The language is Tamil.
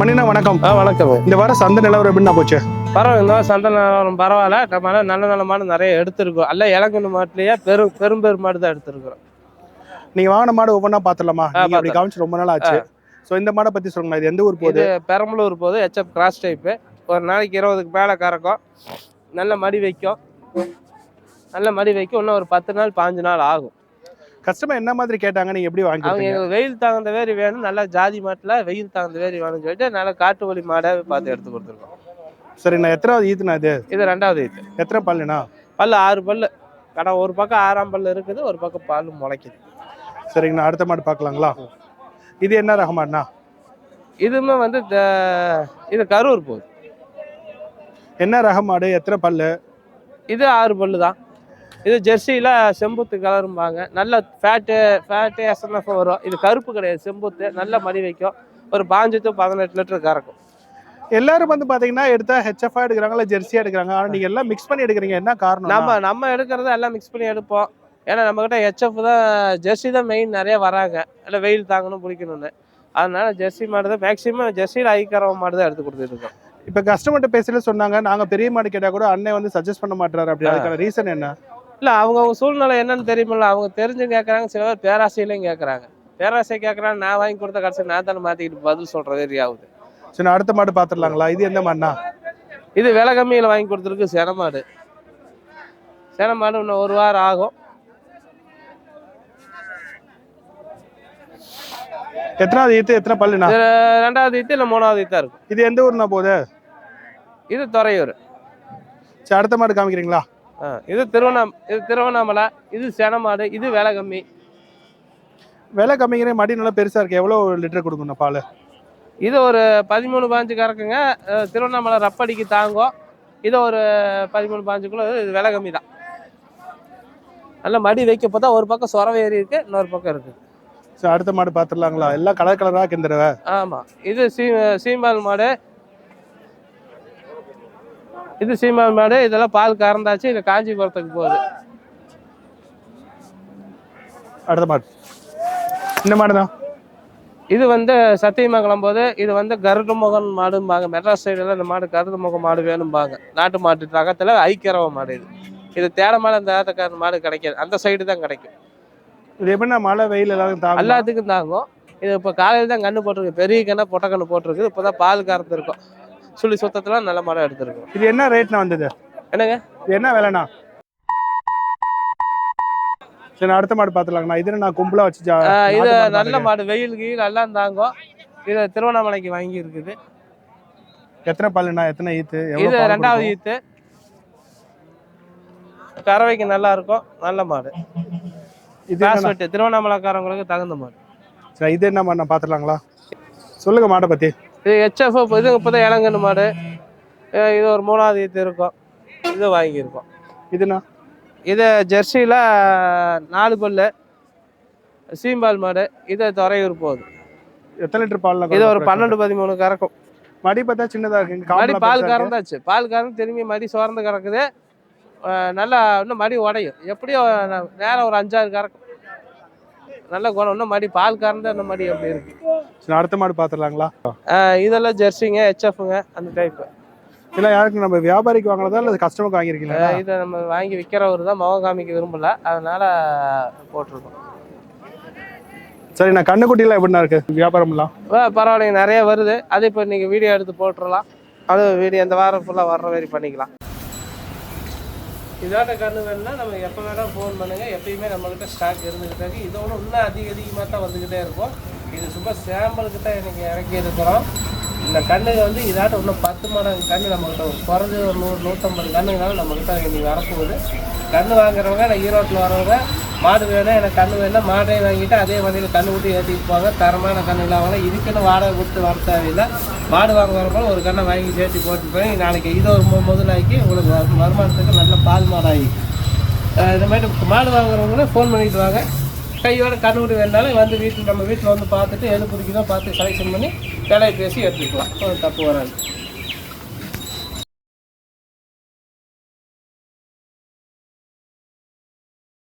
மணினா வணக்கம். வணக்கம். இந்த வாரம் சந்தை நிலவரம் எப்படின்னா போச்சு? பரவாயில்ல இந்த மாதிரி சந்தை நிலவரம் பரவாயில்ல. நம்ம நல்ல நல்ல மாடு நிறைய எடுத்திருக்கோம். அல்ல இலங்கன்னு மாட்டுலயே பெரும் பெரும் பெரும் மாடு தான் எடுத்திருக்கிறோம். நீங்க வாங்கின மாடு ஒவ்வொன்றா நீங்க அப்படி காமிச்சு ரொம்ப நாள் ஆச்சு. சோ இந்த மாடை பத்தி சொல்லுங்க இது எந்த ஊர் போகுது? பெரம்பலூர் போது ஹெச்எப் கிராஸ் டைப்பு ஒரு நாளைக்கு இருபதுக்கு மேலே கறக்கும். நல்ல மடி வைக்கும். நல்ல மடி வைக்கும். இன்னும் ஒரு பத்து நாள் பாஞ்சு நாள் ஆகும். கஸ்டமர் என்ன மாதிரி கேட்டாங்க நீங்க எப்படி வாங்கி அவங்க வெயில் தகுந்த வேரி வேணும் நல்லா ஜாதி மாட்டில் வெயில் தகுந்த வேரி வேணும்னு சொல்லிட்டு நல்ல காட்டு வழி மாடாவே பார்த்து எடுத்து கொடுத்துருக்கோம். சரி நான் எத்தனாவது ஈத்துனா இது? இது ரெண்டாவது இது எத்தனை பல்லுனா பல்லு ஆறு பல்லு. கடை ஒரு பக்கம் ஆறாம் பல்லு இருக்குது ஒரு பக்கம் பால் முளைக்குது. சரிங்கண்ணா அடுத்த மாடு பார்க்கலாங்களா? இது என்ன ரக மாடுனா இதுவுமே வந்து இது கரூர் போகுது. என்ன ரக மாடு எத்தனை பல்லு? இது ஆறு பல்லு தான் இது ஜெர்சியில் செம்புத்து கலரும்பாங்க நல்ல ஃபேட்டு ஃபேட்டு எஸ்என்எஃப் வரும். இது கருப்பு கிடையாது செம்புத்து. நல்ல மடி வைக்கும். ஒரு பாஞ்சு to பதினெட்டு லிட்டர் கறக்கும். எல்லாரும் வந்து பாத்தீங்கன்னா எடுத்தா ஹெச்எஃப் எடுக்கிறாங்க இல்ல ஜெர்சியா எடுக்கிறாங்க. ஆனா நீங்க எல்லாம் மிக்ஸ் பண்ணி எடுக்கிறீங்க. என்ன காரணம் நம்ம நம்ம எடுக்கிறத எல்லாம் மிக்ஸ் பண்ணி எடுப்போம். ஏன்னா நம்மக்கிட்ட ஹெச்எஃப் தான் ஜெர்சி தான் மெயின் நிறைய வராங்க. இல்லை வெயில் தாங்கணும் பிடிக்கணும்னு. அதனால ஜெர்சி மாடு தான் மேக்ஸிமம் ஜெர்சியில் ஐக்கரவ மாடு தான் எடுத்து கொடுத்துட்டு இருக்கோம். இப்ப கஸ்டமர்கிட்ட பேசல சொன்னாங்க. நாங்க பெரிய மாடு கேட்டா கூட அண்ணன் வந்து சஜஸ்ட் பண்ண மாட்டாரு அப்படி அதுக்கான ரீசன் என்ன? இல்லை அவங்கவுங்க சூழ்நிலை என்னன்னு தெரியுமில்ல. அவங்க தெரிஞ்சு கேட்குறாங்க சில பேர் பேராசையிலையும் கேட்குறாங்க பேராசை கேட்குறாங்க நான் வாங்கி கொடுத்த கடைசி நான் தானே மாற்றிக்கிட்டு பதில் சொல்கிற மாதிரி ஆகுது. சரி அடுத்த மாடு பாத்துடலாங்களா? இது எந்த மாடுனா இது விலை கம்மியில் வாங்கி கொடுத்துருக்கு செனமாடு செனமாடு இன்னும் ஒரு வாரம் ஆகும். எத்தனாவது ஈத்து எத்தனை பல்லுனா இது ரெண்டாவது ஈத்து இல்லை மூணாவது ஈத்தா இருக்கும். இது எந்த ஊர்னா போகுது? இது துறையூர். சரி அடுத்த மாடு காமிக்கிறீங்களா? இது திருவண்ணாம் இது திருவண்ணாமலை இது செனமாடு இது விலை கம்மி விலை கம்மிங்கிற மடி நல்லா பெருசா இருக்கு. எவ்வளவு லிட்டர் கொடுக்கணும் பால்? இது ஒரு பதிமூணு பாஞ்சு கறக்குங்க. திருவண்ணாமலை ரப்படிக்கு தாங்கும். இது ஒரு பதிமூணு பாஞ்சுக்குள்ள இது விலை கம்மி தான். நல்ல மடி வைக்க பார்த்தா ஒரு பக்கம் சொரவை ஏறி இருக்கு இன்னொரு பக்கம் இருக்கு. சரி அடுத்த மாடு பாத்துடலாங்களா? எல்லாம் கலர் கலரா இருக்கு இந்த தடவை ஆமா. இது சீ சீம்பால் மாடு. இது சீம்பால் மாடு இதெல்லாம் பால் கறந்தாச்சு இது காஞ்சிபுரத்துக்கு போகுது. அடுத்த மாடு இந்த மாடு தான் இது வந்து சத்தியமங்கலம் போது இது வந்து கருடு முகன் மாடும்பாங்க. மெட்ராஸ் சைடில் இந்த மாடு கருடு முகம் மாடு வேணும்பாங்க. நாட்டு மாட்டு ரகத்தில் ஐக்கிரவ மாடு இது. இது தேட மாடு அந்த ஆத்தக்கார மாடு கிடைக்காது. அந்த சைடு தான் கிடைக்கும். இது எப்படின்னா மழை வெயில் எல்லாரும் தாங்க எல்லாத்துக்கும் தாங்கும். இது இப்போ காலையில் தான் கண்ணு போட்டிருக்கு. பெரிய கண்ணை பொட்டை கண்ணு போட்டிருக்கு. இப்போ தான் பால் கறந்துருக்கும். சுழி சுத்தத்தில் நல்ல மாடம் எடுத்திருக்கோம். இது என்ன ரேட்னா வந்தது? என்னங்க? இது என்ன விலைண்ணா? சரி நான் அடுத்த மாடு பாத்துடலாங்கண்ணா இது நான் கும்பலா வச்சு இது நல்ல. மாடு வெயில் கீழ் எல்லாம் தாங்கும் இது திருவண்ணாமலைக்கு வாங்கி இருக்குது எத்தனை பல்லுண்ணா எத்தனை ஈத்து? இது ரெண்டாவது? ஈத்து. கறவைக்கு நல்லா இருக்கும். நல்ல மாடு. திருவண்ணாமலைக்காரங்களுக்கு தகுந்த மாடு. சரி இது என்ன மாடு பாத்துடலாங்களா சொல்லுங்க மாடை பத்தி. இது ஹெச்எஃப் இது இப்போதான் இளங்கன்னு மாடு. இது ஒரு மூணாவது ஈத்து இருக்கும். இது வாங்கியிருக்கோம். இதுண்ணா இது ஜெர்சியில் நாலு பல்லு சீம்பால் மாடு. இது துறையூர் போகுது. எத்தனை லிட்டர் பால் இது ஒரு பன்னெண்டு பதிமூணு கறக்கும். மடி பார்த்தா சின்னதா இருக்கு. மடி பால். கறந்தாச்சு பால் கறந்து திரும்பி மடி சோர்ந்து கிடக்குது அஹ் நல்லா இன்னும் மடி உடையும். எப்படியும் ந- நேரம் ஒரு அஞ்சாறு கறக்கும். நல்ல குணம். இன்னும் மடி பால் கறந்த இந்த மடி எப்படி இருக்கு. சரி அடுத்த மாடு பாத்துடலாங்களா? அஹ் இதெல்லாம் ஜெர்சிங்க ஹெச்எஃப்ங்க அந்த டைப்பு இல்ல யாருக்கு நம்ம வியாபாரிக்கு வாங்கினதா இல்ல கஸ்டமருக்கு வாங்கியிருக்கீங்களா இதை நம்ம வாங்கி விற்கிறவர் தான் முகம் காமிக்க விரும்பல. அதனால போட்டிருக்கோம். சரி நான் கண்ணுக்குட்டிலாம் எப்படிண்ணா இருக்கு? வியாபாரம்லாம்? பரவாயில்லைங்க நிறைய வருது. அது இப்போ நீங்கள் வீடியோ எடுத்து போட்டுடலாம் அது வீடியோ இந்த வாரம் ஃபுல்லாக வர்ற மாதிரி பண்ணிக்கலாம். இதாட்ட கண்ணு வேணும்னா நம்ம எப்போ வேணால் ஃபோன் பண்ணுங்கள் எப்பயுமே நம்மக்கிட்ட ஸ்டாக் இருந்துக்கிட்டே இருக்குது இதோட இன்னும் அதிக அதிகமாக தான் வந்துக்கிட்டே இருக்கும். இது சும்மா சாம்பிளுக்கு தான் எனக்கு இறக்கி இருக்கிறோம் இந்த கண்ணுங்க வந்து இதாட்ட இன்னும் பத்து மடங்கு கண்ணு நம்மக்கிட்ட ஒரு குறைஞ்சது ஒரு நூறு நூற்றம்பது கண்ணுங்கனால நம்மக்கிட்ட இன்றைக்கி வரப்போகுது. கண்ணு வாங்குறவங்க நான் ஈரோட்டில் வரவங்க மாடு வேணும் எனக்கு கண்ணு வேணும் மாடே வாங்கிட்டு அதே வண்டியில் கண்ணு விட்டு ஏற்றிட்டு போவாங்க தரமான கண்ணு இல்லாமல் இதுக்குன்னு வாடகை கொடுத்து வர தேவையில்லை. மாடு வாங்க வரப்போ ஒரு கண்ணை வாங்கி சேர்த்து போட்டு போய் நாளைக்கு இது ஒரு மு- முதலாக்கி உங்களுக்கு வருமானத்துக்கு நல்ல பால் மாடாகி. அஹ் இந்த மாதிரி மாடு வாங்குறவங்களே ஃபோன் பண்ணிட்டு வாங்க. கையோட கண்ணுக்குடி வேணாலும் வந்து வீட்டில் நம்ம வீட்டில் வந்து பார்த்துட்டு எது பிடிக்குதோ பார்த்து செலெக்ஷன் பண்ணி விலையை பேசி எடுத்துக்கலாம். ஒரு தப்பு வராது.